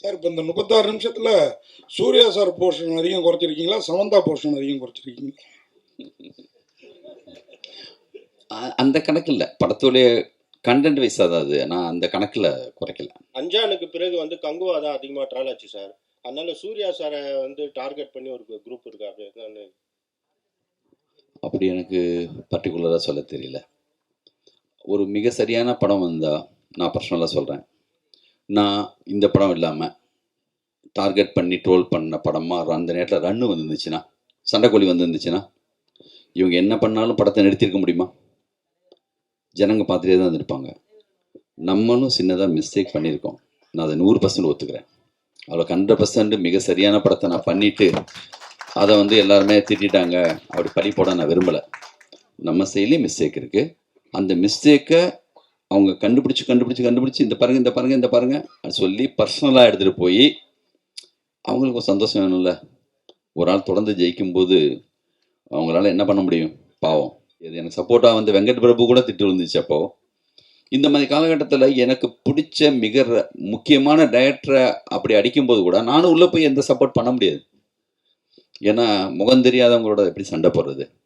Sir இப்போ இந்த முப்பத்தாறு நிமிஷத்தில் சூர்யா சார் போர்ஷன் அதிகம் குறைச்சிருக்கீங்களா? சமந்தா போர்ஷன் அதிகம் குறைச்சிருக்கீங்களா? அந்த கணக்கு இல்லை படத்துடைய கண்டென்ட் வைஸ் தான் அது. நான் அந்த கணக்கில் குறைக்கல. அஞ்சானுக்கு பிறகு வந்து கங்குவா தான் அதிகமாக ட்ராவல் ஆச்சு சார். அதனால சூர்யா சாரை வந்து டார்கெட் பண்ணி ஒரு குரூப் இருக்கு? அப்படின்னு அப்படி எனக்கு பர்டிகுலராக சொல்ல தெரியல. ஒரு மிக சரியான படம் வந்தால் நான் பர்சனலாக சொல்கிறேன் நான் இந்த படம் இல்லாமல் டார்கெட் பண்ணி ட்ரோல் பண்ண படமாக அந்த நேரத்தில் ரன்னு வந்துருந்துச்சுன்னா சண்டைக்கோழி வந்துருந்துச்சுன்னா இவங்க என்ன பண்ணாலும் படத்தை நிறுத்தியிருக்க முடியுமா? ஜனங்க பார்த்துட்டே தான் இருந்திருப்பாங்க. நம்மளும் சின்னதாக மிஸ்டேக் பண்ணியிருக்கோம். நான் அதை நூறு பர்சன்ட் ஒத்துக்கிறேன். அவ்வளோ ஹண்ட்ரட் பர்சன்ட் மிக சரியான படத்தை நான் பண்ணிவிட்டு அதை வந்து எல்லாருமே திட்டிட்டாங்க. அப்படி பழி போட நான் விரும்பலை. நம்ம சைட்லேயும் மிஸ்டேக் இருக்குது அந்த மிஸ்டேக்கை அவங்க கண்டுபிடிச்சு கண்டுபிடிச்சு கண்டுபிடிச்சு இந்த பாருங்க இந்த பாருங்க இந்த பாருங்க சொல்லி பர்சனலாக எடுத்துகிட்டு போய் அவங்களுக்கு ஒரு சந்தோஷம் வேணும்ல. ஒரு ஆள் தொடர்ந்து ஜெயிக்கும்போது அவங்களால என்ன பண்ண முடியும்? பாவம். இது எனக்கு சப்போர்ட்டாக வந்து வெங்கட் பிரபு கூட திட்டு இருந்துச்சு அப்போ. இந்த மாதிரி காலகட்டத்தில் எனக்கு பிடிச்ச மிக ர- முக்கியமான டைரக்டரை அப்படி அடிக்கும்போது கூட நானும் உள்ளே போய் எந்த சப்போர்ட் பண்ண முடியாது. ஏன்னா முகம் தெரியாதவங்களோட எப்படி சண்டை போடுறது?